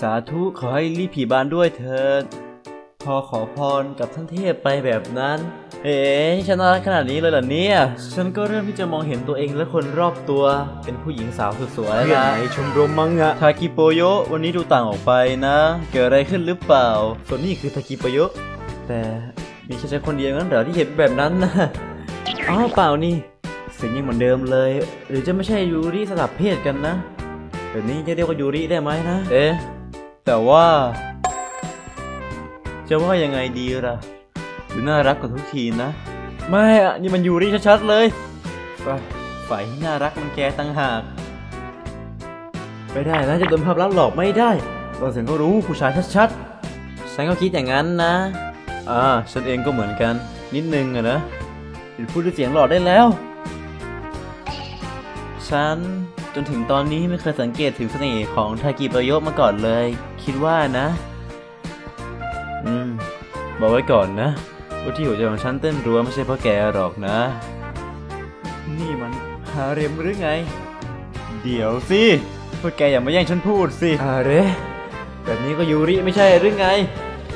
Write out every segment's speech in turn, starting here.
สาธุขอให้รีบผีบานด้วยเถิด พอขอพรกับท่านเทพไปแบบนั้น เอ๋ฉันน่ารักขนาดนี้เลยเหรอเนี่ย ฉันก็เริ่มที่จะมองเห็นตัวเองและคนรอบตัว เป็นผู้หญิงสาวสุดสวยเพื่อนละไหนชมรมมังงะทากิโปโยะวันนี้ดูต่างออกไปนะ เกิดอะไรขึ้นหรือเปล่า ส่วนนี้คือทากิโปโยะแต่มีแค่ฉันคนเดียวงั้นเหรอที่เห็นแบบนั้นนะอ๋อเปล่านี่เสียงยังเหมือนเดิมเลย หรือจะไม่ใช่ยูริสลับเพศกันนะ แบบนี้จะเรียกว่ายูริได้ไหมนะ เอ๊ะ แต่ว่า จะว่ายังไงดีล่ะดูน่ารักกว่าทุกทีนะ ไม่อะนี่มันยูริชัดๆเลยฝ่ายฝ่ายที่น่ารักมันแกต่างหาก ไม่ได้นะจะโดนภาพลักษณ์หลอกไม่ได้ตอนเสียงก็รู้ผู้ชายชัดๆฉันก็คิดอย่างนั้นนะ อ่า ฉันเองก็เหมือนกัน นิดนึงอะนะหยุดพูดด้วยเสียงหลอกได้แล้ว ฉัน จนถึงตอนนี้ไม่เคยสังเกตถึงเสน่ห์ของทากิโปโยะมาก่อนเลย คิดว่านะ อืม บอกไว้ก่อนนะว่าที่หัวใจของฉันเต้นรัวไม่ใช่เพราะแกหรอกนะ นี่มันฮาเร็มหรือไง เดี๋ยวสิพวกแกอย่ามาแย่งฉันพูดสิอาเรแบบนี้ก็ยูริไม่ใช่หรือไง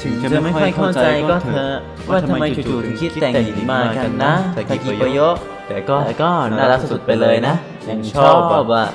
ถึงจะไม่ค่อยเข้าใจก็เถอะว่าทำไมจู่ๆถึงคิดแต่งหญิงมากันนะทากิโปโยะ แต่ก็แต่ก็น่ารักสุดๆไปเลยนะยังชอบอะ